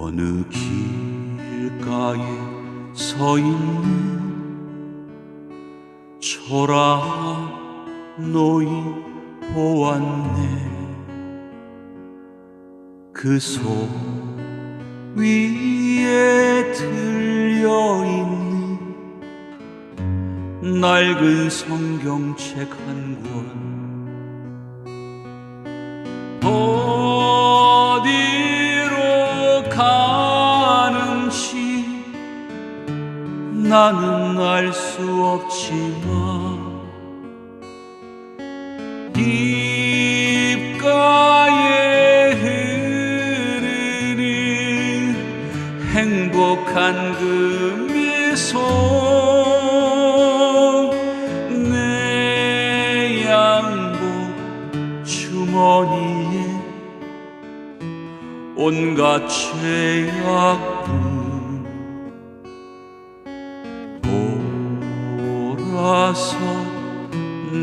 어느 길가에 서 있는 초라한 노인 보았네. 그손 위에 들려있는 낡은 성경책 한 권 나는 알 수 없지만 입가에 흐르는 행복한 그 미소 내 양복 주머니에 온갖 죄악들 돌아서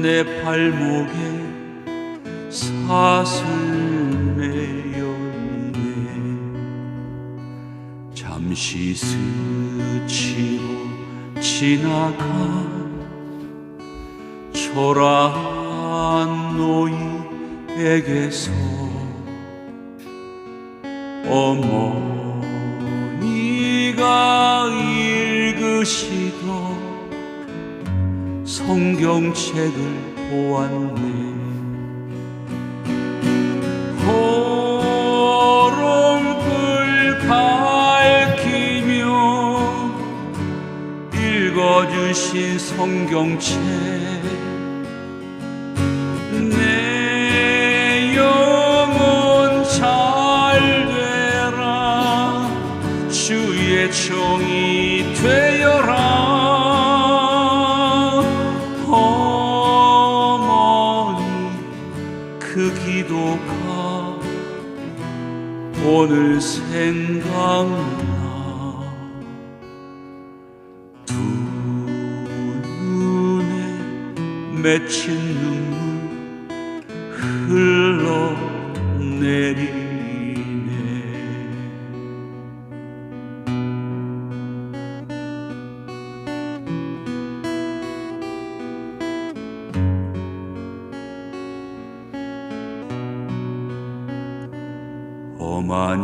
내 발목에 사슬 매였네. 잠시 스치고 지나간 초라한 노인에게서 어머니가 읽으시던 성경책을 보았네. 호롱불 밝히며 읽어주신 성경책. 내 영혼 잘 되라. 주의 종이 오늘 생각나. 두 눈에 맺힌 눈물 흘러내리 험한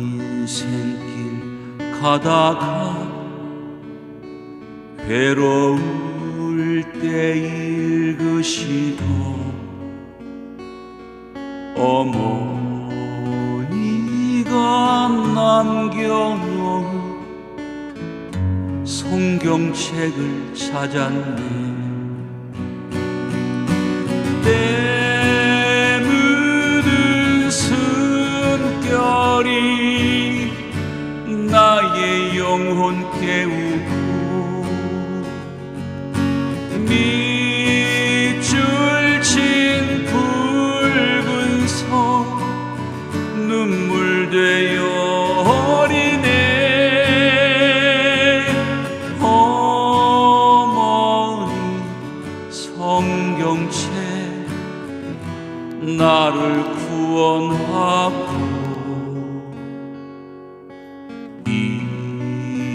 인생길 가다가 괴로울 때 읽으시던 어머니가 남겨놓은 성경책을 찾았네 나를 구원하고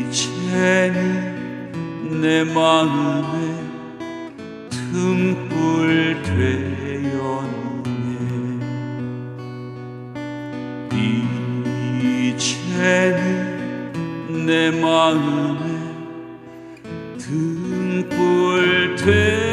이제는 내 마음에 등불 되었네. 이제는 내 마음에 등불 되었네